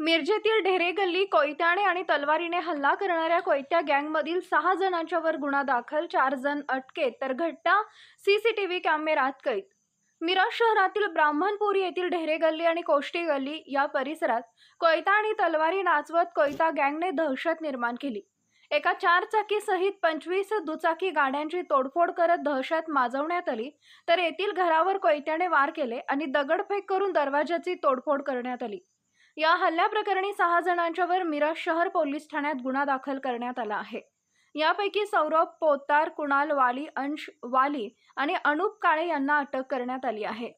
मिरजेतील ढेरे गल्ली कोयत्याने आणि तलवारीने हल्ला करणाऱ्या कोयत्या गँगमधील सहा जणांच्यावर गुन्हा दाखल चार जण अटकेत तर घटना सीसीटीव्ही कॅमेऱ्यात कैद. मिरज शहरातील ब्राह्मणपुरी येथील ढेरे गल्ली आणि कोष्टी गल्ली या परिसरात कोयता आणि तलवारी नाचवत कोयता गँगने दहशत निर्माण केली. एका चारचाकी सहित पंचवीस दुचाकी गाड्यांची तोडफोड करत दहशत माजवण्यात आली तर येथील घरावर कोयत्याने वार केले आणि दगडफेक करून दरवाजाची तोडफोड करण्यात आली. या हल्ल्याप्रकरणी सहा जणांच्यावर मिरज शहर पोलीस ठाण्यात गुन्हा दाखल करण्यात आला आहे. यापैकी सौरभ पोतार कुणाल वाली अंश वाली आणि अनुप काळे यांना अटक करण्यात आली आहे.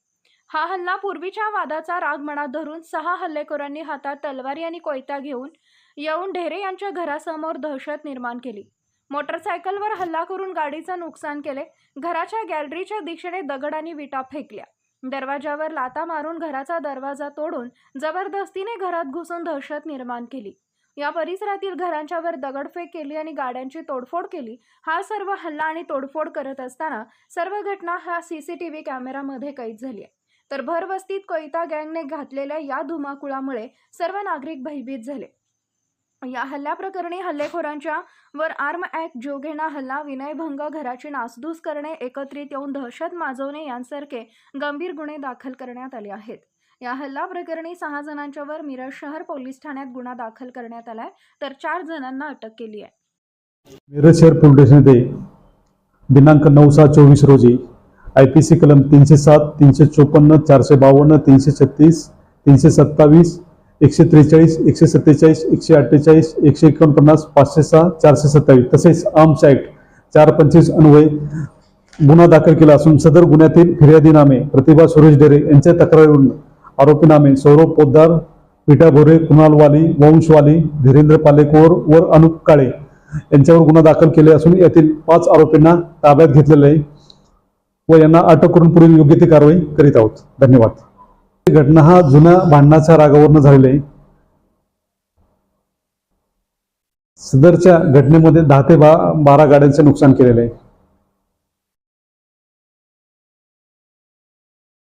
हा हल्ला पूर्वीच्या वादाचा राग मनात धरून सहा हल्लेखोरांनी हातात तलवारी आणि कोयता घेऊन येऊन ढेरे यांच्या घरासमोर दहशत निर्माण केली. मोटरसायकलवर हल्ला करून गाडीचं नुकसान केले घराच्या गॅलरीच्या दिशेने दगड आणि विटा फेकल्या. दरवाजावर लाता मारून घराचा दरवाजा तोडून जबरदस्तीने घरात घुसून दहशत निर्माण केली. या परिसरातील घरांच्यावर दगडफेक केली आणि गाड्यांची तोडफोड केली. हा सर्व हल्ला आणि तोडफोड करत असताना सर्व घटना हा सीसीटीव्ही कॅमेरामध्ये कैद झाली आहे. तर भरवस्तीत कोयता गँगने घातलेल्या या धुमाकुळामुळे सर्व नागरिक भयभीत झाले. या हल्ल्याप्रकरणी हल्लेखोरांच्या वर आर्म ॲक्ट जोगेना हल्ला विनयभंग घराची नासधूस करणे एकत्रित येऊन दहशत माजवणे यांसारखे गंभीर गुन्हे दाखल करण्यात आले आहेत. या हल्ला प्रकरणी सहा जणांच्यावर मिरज शहर पोलीस ठाण्यात गुन्हा दाखल करण्यात आलाय तर चार जणांना अटक केली आहे. मिरज शहर पोलीस येथे दिनांक नऊ सहा चोवीस रोजी आय पी सी कलम तीनशे सात तीनशे चोपन्न चारशे बावन्न तीनशे छत्तीस तीनशे सत्तावीस एकशे त्रेचाळीस एकशे सत्तेचाळीस एकशे अठ्ठेचाळीस एकशे एकोणपन्नास पाचशे सहा चारशे सत्तावीस. तसेच आर्म्स ॲक्ट चार पंचवीस अन्वये गुन्हा दाखल केला असून सदर गुन्ह्यातील फिर्यादीनामे प्रतिभा सुरेश डेरे यांच्या तक्रारीवरून आरोपीनामे सौरभ पोद्दार पिठा भोरे कुणाल वाली वंशवाली धीरेंद्र पालेकोर व अनुप काळे यांच्यावर गुन्हा दाखल केले असून यातील पाच आरोपींना ताब्यात घेतलेले आहे व यांना अटक करून पुढील योग्य ती कारवाई करीत आहोत. धन्यवाद. घटना हा जुन्या भांडणाच्या रागावरनं झालेला आहे. सदरच्या घटनेमध्ये दहा ते बा बारा गाड्यांचे नुकसान केलेले आहे.